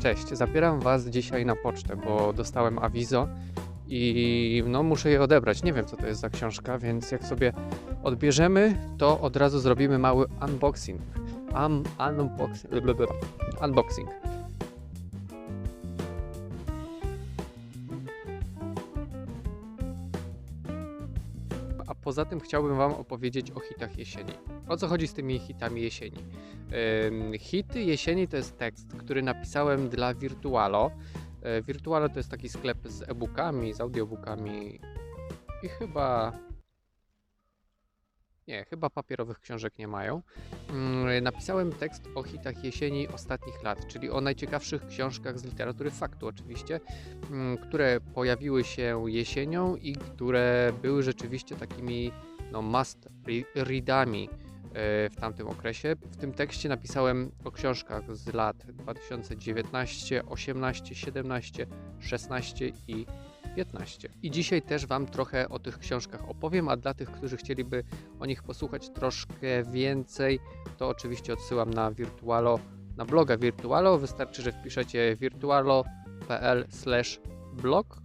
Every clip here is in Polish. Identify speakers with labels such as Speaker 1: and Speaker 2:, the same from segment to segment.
Speaker 1: Cześć, zabieram Was dzisiaj na pocztę, bo dostałem awizo i no muszę je odebrać. Nie wiem co to jest za książka, więc jak sobie odbierzemy, to od razu zrobimy mały unboxing. Um, unboxing. Unboxing. Poza tym chciałbym Wam opowiedzieć o hitach jesieni. O co chodzi z tymi hitami jesieni? Ym, Hity jesieni to jest tekst, który napisałem dla Virtualo. E, Virtualo to jest taki sklep z e-bookami, z audiobookami i chyba. Nie, chyba papierowych książek nie mają. Mm, Napisałem tekst o hitach jesieni ostatnich lat, czyli o najciekawszych książkach z literatury faktu, oczywiście, mm, które pojawiły się jesienią i które były rzeczywiście takimi no, must re- readami e, w tamtym okresie. W tym tekście napisałem o książkach z lat 2019, 18, 17, 16 i 15. I dzisiaj też Wam trochę o tych książkach opowiem, a dla tych, którzy chcieliby o nich posłuchać troszkę więcej, to oczywiście odsyłam na Virtualo, na bloga Virtualo. Wystarczy, że wpiszecie virtualo.pl blog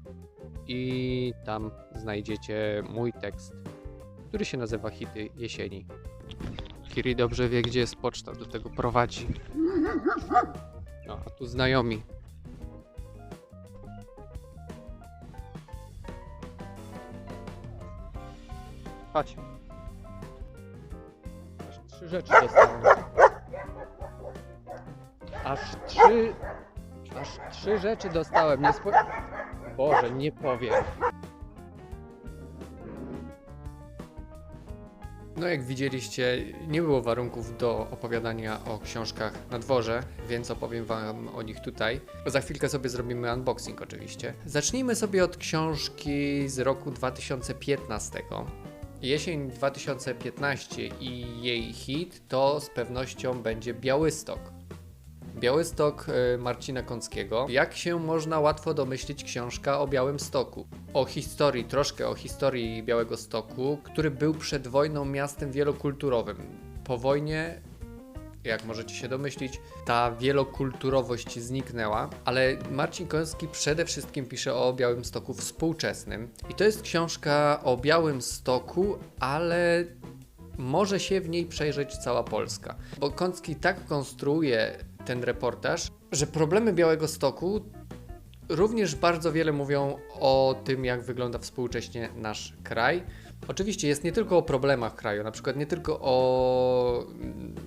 Speaker 1: i tam znajdziecie mój tekst, który się nazywa Hity jesieni. Kiri dobrze wie, gdzie jest poczta, do tego prowadzi. No, a tu znajomi. Chodź. Aż trzy rzeczy dostałem. Aż trzy... Aż trzy rzeczy dostałem. Nie spo... Boże, nie powiem. No jak widzieliście, nie było warunków do opowiadania o książkach na dworze, więc opowiem wam o nich tutaj. Za chwilkę sobie zrobimy unboxing oczywiście. Zacznijmy sobie od książki z roku 2015. Jesień 2015 i jej hit to z pewnością będzie Białystok. Białystok y, Marcina Kąckiego. Jak się można łatwo domyślić, książka o Białym Stoku. O historii, troszkę o historii Białego Stoku, który był przed wojną miastem wielokulturowym. Po wojnie, jak możecie się domyślić, ta wielokulturowość zniknęła, ale Marcin Kącki przede wszystkim pisze o Białym Stoku współczesnym. I to jest książka o Białym Stoku, ale może się w niej przejrzeć cała Polska. Bo Kącki tak konstruuje ten reportaż, że problemy Białego Stoku również bardzo wiele mówią o tym, jak wygląda współcześnie nasz kraj. Oczywiście jest nie tylko o problemach kraju, na przykład nie tylko o,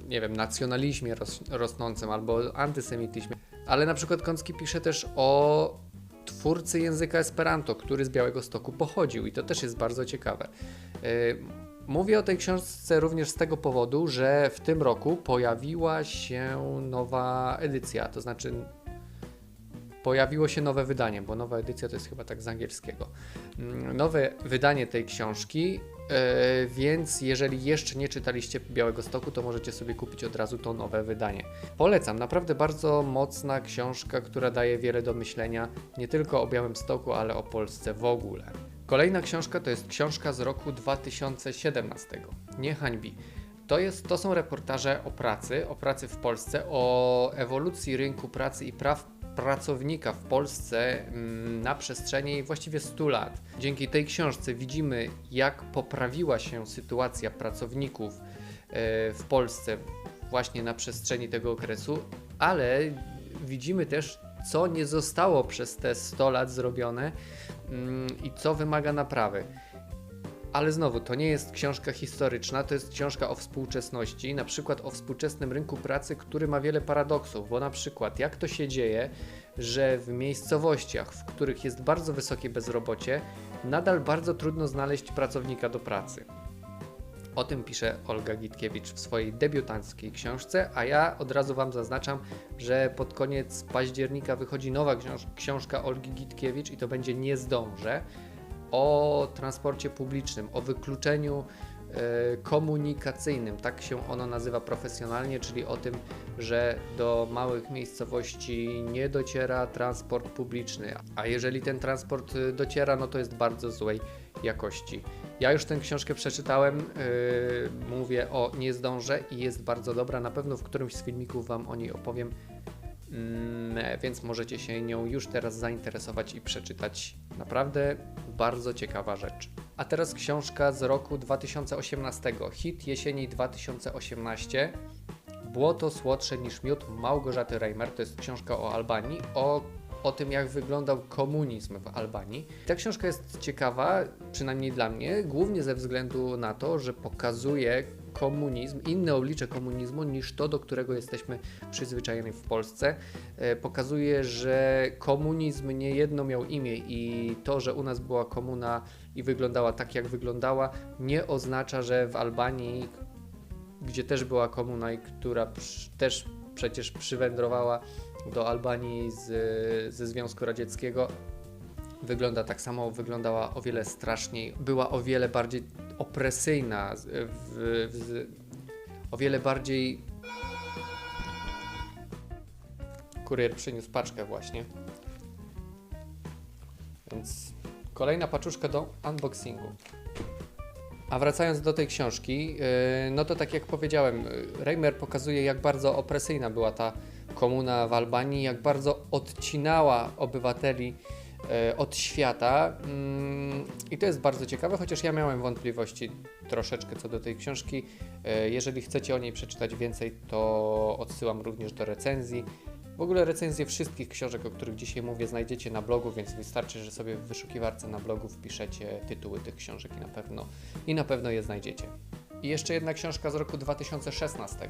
Speaker 1: nie wiem, nacjonalizmie ros rosnącym albo antysemityzmie, ale na przykład Kącki pisze też o twórcy języka Esperanto, który z Białego Stoku pochodził i to też jest bardzo ciekawe. Yy, Mówię o tej książce również z tego powodu, że w tym roku pojawiła się nowa edycja, to znaczy pojawiło się nowe wydanie, bo nowa edycja to jest chyba tak z angielskiego. Mm, Nowe wydanie tej książki, yy, więc jeżeli jeszcze nie czytaliście Białego Stoku, to możecie sobie kupić od razu to nowe wydanie. Polecam, naprawdę bardzo mocna książka, która daje wiele do myślenia, nie tylko o Białym Stoku, ale o Polsce w ogóle. Kolejna książka to jest książka z roku 2017. Nie hańbi. To, jest, to są reportaże o pracy, o pracy w Polsce, o ewolucji rynku pracy i praw pracownika w Polsce mm, na przestrzeni właściwie 100 lat. Dzięki tej książce widzimy, jak poprawiła się sytuacja pracowników e, w Polsce właśnie na przestrzeni tego okresu, ale widzimy też, co nie zostało przez te 100 lat zrobione mm, i co wymaga naprawy. Ale znowu, to nie jest książka historyczna, to jest książka o współczesności, na przykład o współczesnym rynku pracy, który ma wiele paradoksów, bo na przykład jak to się dzieje, że w miejscowościach, w których jest bardzo wysokie bezrobocie, nadal bardzo trudno znaleźć pracownika do pracy. O tym pisze Olga Gitkiewicz w swojej debiutanckiej książce, a ja od razu Wam zaznaczam, że pod koniec października wychodzi nowa książ- książka Olgi Gitkiewicz i to będzie Nie zdążę o transporcie publicznym, o wykluczeniu e, komunikacyjnym, tak się ono nazywa profesjonalnie, czyli o tym, że do małych miejscowości nie dociera transport publiczny, a jeżeli ten transport y, dociera, no to jest bardzo złej jakości. Ja już tę książkę przeczytałem, yy, mówię o Nie zdążę i jest bardzo dobra, na pewno w którymś z filmików Wam o niej opowiem. Mm, więc możecie się nią już teraz zainteresować i przeczytać. Naprawdę bardzo ciekawa rzecz. A teraz książka z roku 2018, hit jesieni 2018. Błoto słodsze niż miód Małgorzaty Reimer. To jest książka o Albanii, o, o tym jak wyglądał komunizm w Albanii. Ta książka jest ciekawa, przynajmniej dla mnie, głównie ze względu na to, że pokazuje komunizm, inne oblicze komunizmu niż to, do którego jesteśmy przyzwyczajeni w Polsce. E, pokazuje, że komunizm nie jedno miał imię i to, że u nas była komuna i wyglądała tak, jak wyglądała, nie oznacza, że w Albanii, gdzie też była komuna i która też przecież przywędrowała do Albanii z, ze Związku Radzieckiego, wygląda tak samo, wyglądała o wiele straszniej, była o wiele bardziej opresyjna, w, w, o wiele bardziej. Kurier przyniósł paczkę właśnie. Więc kolejna paczuszka do unboxingu. A wracając do tej książki, yy, no to tak jak powiedziałem, Reimer pokazuje, jak bardzo opresyjna była ta komuna w Albanii, jak bardzo odcinała obywateli od świata. Mm, I to jest bardzo ciekawe, chociaż ja miałem wątpliwości troszeczkę co do tej książki. E, jeżeli chcecie o niej przeczytać więcej, to odsyłam również do recenzji. W ogóle recenzje wszystkich książek, o których dzisiaj mówię, znajdziecie na blogu, więc wystarczy, że sobie w wyszukiwarce na blogu wpiszecie tytuły tych książek i na pewno, i na pewno je znajdziecie. I jeszcze jedna książka z roku 2016.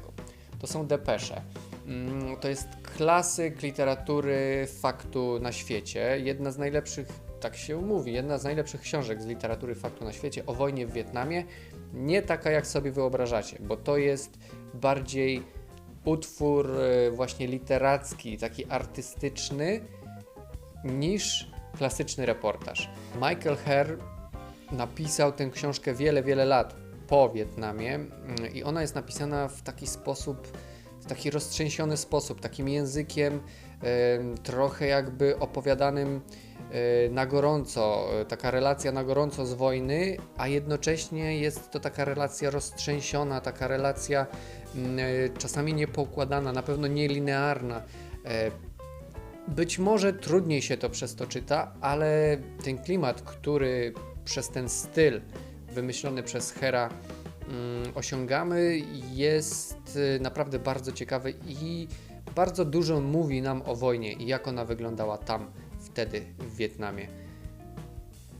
Speaker 1: To są depesze. Mm, to jest klasyk literatury faktu na świecie. Jedna z najlepszych, tak się mówi, jedna z najlepszych książek z literatury faktu na świecie o wojnie w Wietnamie. Nie taka, jak sobie wyobrażacie, bo to jest bardziej utwór e, właśnie literacki, taki artystyczny, niż klasyczny reportaż. Michael Herr napisał tę książkę wiele, wiele lat po Wietnamie mm, i ona jest napisana w taki sposób, w taki roztrzęsiony sposób, takim językiem trochę jakby opowiadanym e, na gorąco, e, taka relacja na gorąco z wojny, a jednocześnie jest to taka relacja roztrzęsiona, taka relacja mm, e, czasami niepokładana, na pewno nielinearna. Być może trudniej się to przez to czyta, ale ten klimat, który przez ten styl wymyślony przez Hera osiągamy, jest y, naprawdę bardzo ciekawy i bardzo dużo mówi nam o wojnie i jak ona wyglądała tam wtedy w Wietnamie.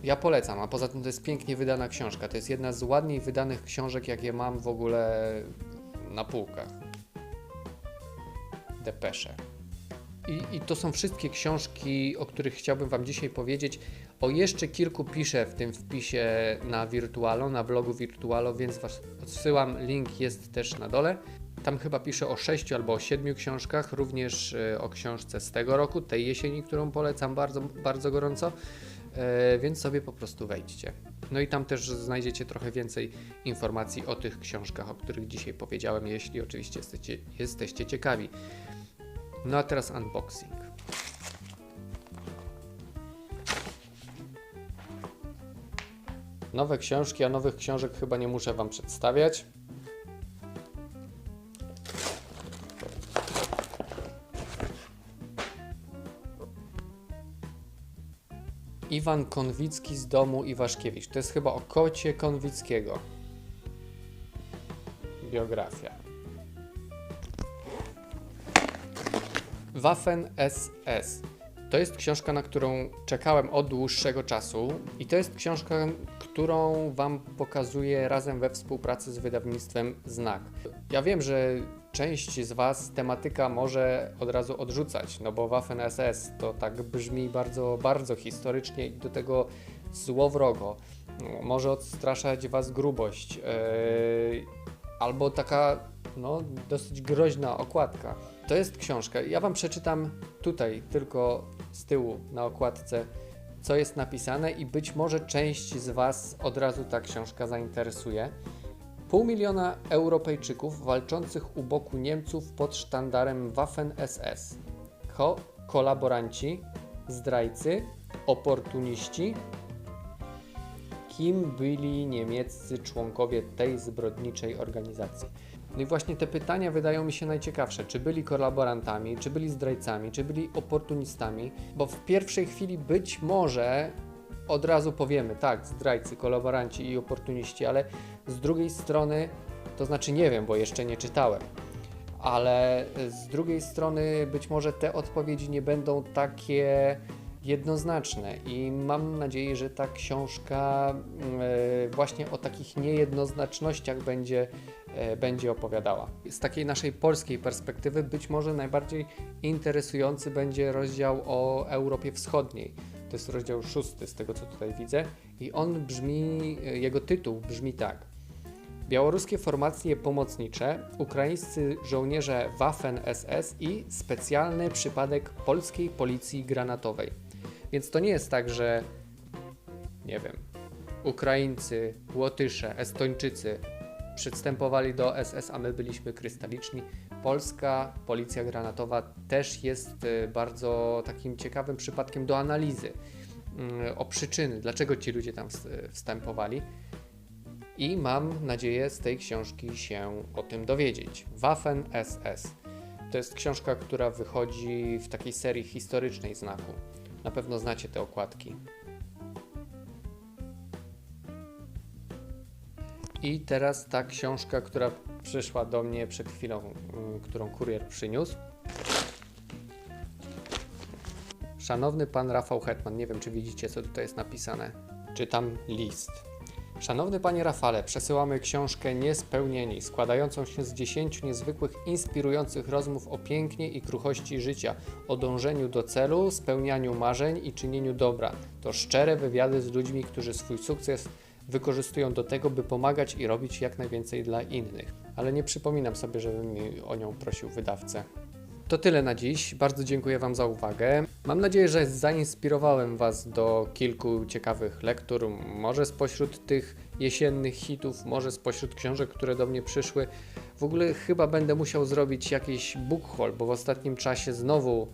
Speaker 1: Ja polecam, a poza tym to jest pięknie wydana książka. To jest jedna z ładniej wydanych książek, jakie mam w ogóle na półkach. Depesze. I, I to są wszystkie książki, o których chciałbym Wam dzisiaj powiedzieć. O jeszcze kilku piszę w tym wpisie na Virtualo, na blogu Virtualo, więc Was odsyłam. Link jest też na dole. Tam chyba piszę o sześciu albo o siedmiu książkach, również e, o książce z tego roku, tej jesieni, którą polecam bardzo, bardzo gorąco, e, więc sobie po prostu wejdźcie. No i tam też znajdziecie trochę więcej informacji o tych książkach, o których dzisiaj powiedziałem, jeśli oczywiście jesteście, jesteście ciekawi. No a teraz unboxing. Nowe książki, a nowych książek chyba nie muszę Wam przedstawiać. Iwan Konwicki z domu Iwaszkiewicz. To jest chyba o kocie Konwickiego. Biografia. Waffen SS. To jest książka, na którą czekałem od dłuższego czasu i to jest książka, którą Wam pokazuję razem we współpracy z wydawnictwem Znak. Ja wiem, że część z Was tematyka może od razu odrzucać, no bo Waffen SS to tak brzmi bardzo, bardzo historycznie i do tego złowrogo. Może odstraszać Was grubość. Yy, albo taka no, dosyć groźna okładka. To jest książka. Ja Wam przeczytam tutaj, tylko z tyłu na okładce, co jest napisane, i być może część z Was od razu ta książka zainteresuje. Pół miliona Europejczyków walczących u boku Niemców pod sztandarem Waffen SS. Ko kolaboranci, zdrajcy, oportuniści. Kim byli niemieccy członkowie tej zbrodniczej organizacji? No i właśnie te pytania wydają mi się najciekawsze. Czy byli kolaborantami, czy byli zdrajcami, czy byli oportunistami? Bo w pierwszej chwili być może od razu powiemy, tak, zdrajcy, kolaboranci i oportuniści, ale z drugiej strony, to znaczy nie wiem, bo jeszcze nie czytałem, ale z drugiej strony być może te odpowiedzi nie będą takie jednoznaczne i mam nadzieję, że ta książka e, właśnie o takich niejednoznacznościach będzie, będzie opowiadała. Z takiej naszej polskiej perspektywy być może najbardziej interesujący będzie rozdział o Europie Wschodniej. To jest rozdział szósty z tego, co tutaj widzę i on brzmi, e, jego tytuł brzmi tak. Białoruskie formacje pomocnicze, ukraińscy żołnierze Waffen-SS i specjalny przypadek polskiej policji granatowej. Więc to nie jest tak, że nie wiem, Ukraińcy, Łotysze, Estończycy przystępowali do SS, a my byliśmy krystaliczni. Polska policja granatowa też jest y, bardzo takim ciekawym przypadkiem do analizy y, o przyczyny, dlaczego ci ludzie tam ws- wstępowali. I mam nadzieję z tej książki się o tym dowiedzieć. Waffen SS. To jest książka, która wychodzi w takiej serii historycznej znaku. Na pewno znacie te okładki. I teraz ta książka, która przyszła do mnie przed chwilą, y, którą kurier przyniósł. Szanowny pan Rafał Hetman, nie wiem czy widzicie co tutaj jest napisane. Czytam list. Szanowny panie Rafale, przesyłamy książkę Niespełnieni, składającą się z dziesięciu niezwykłych, inspirujących rozmów o pięknie i kruchości życia, o dążeniu do celu, spełnianiu marzeń i czynieniu dobra. To szczere wywiady z ludźmi, którzy swój sukces wykorzystują do tego, by pomagać i robić jak najwięcej dla innych. Ale nie przypominam sobie, żebym mi o nią prosił wydawcę. To tyle na dziś. Bardzo dziękuję Wam za uwagę. Mam nadzieję, że zainspirowałem Was do kilku ciekawych lektur. Może spośród tych jesiennych hitów, może spośród książek, które do mnie przyszły. W ogóle chyba będę musiał zrobić jakiś book haul, bo w ostatnim czasie znowu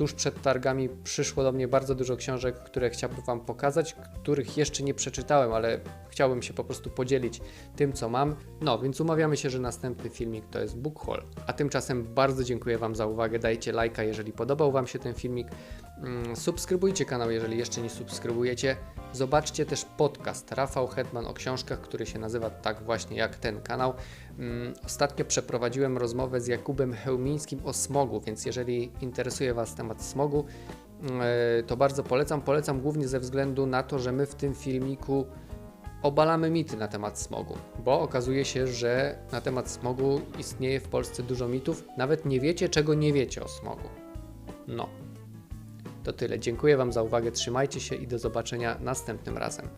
Speaker 1: tuż przed targami przyszło do mnie bardzo dużo książek, które chciałbym Wam pokazać, których jeszcze nie przeczytałem, ale chciałbym się po prostu podzielić tym, co mam. No, więc umawiamy się, że następny filmik to jest book haul. A tymczasem bardzo dziękuję Wam za uwagę. Dajcie lajka, jeżeli podobał Wam się ten filmik. Mm, Subskrybujcie kanał, jeżeli jeszcze nie subskrybujecie. Zobaczcie też podcast Rafał Hetman o książkach, który się nazywa tak właśnie jak ten kanał. Mm, Ostatnio przeprowadziłem rozmowę z Jakubem Chełmińskim o smogu, więc jeżeli interesuje Was temat smogu, mm, e, to bardzo polecam. Polecam głównie ze względu na to, że my w tym filmiku obalamy mity na temat smogu, bo okazuje się, że na temat smogu istnieje w Polsce dużo mitów. Nawet nie wiecie, czego nie wiecie o smogu. No. To tyle. Dziękuję Wam za uwagę, trzymajcie się i do zobaczenia następnym razem.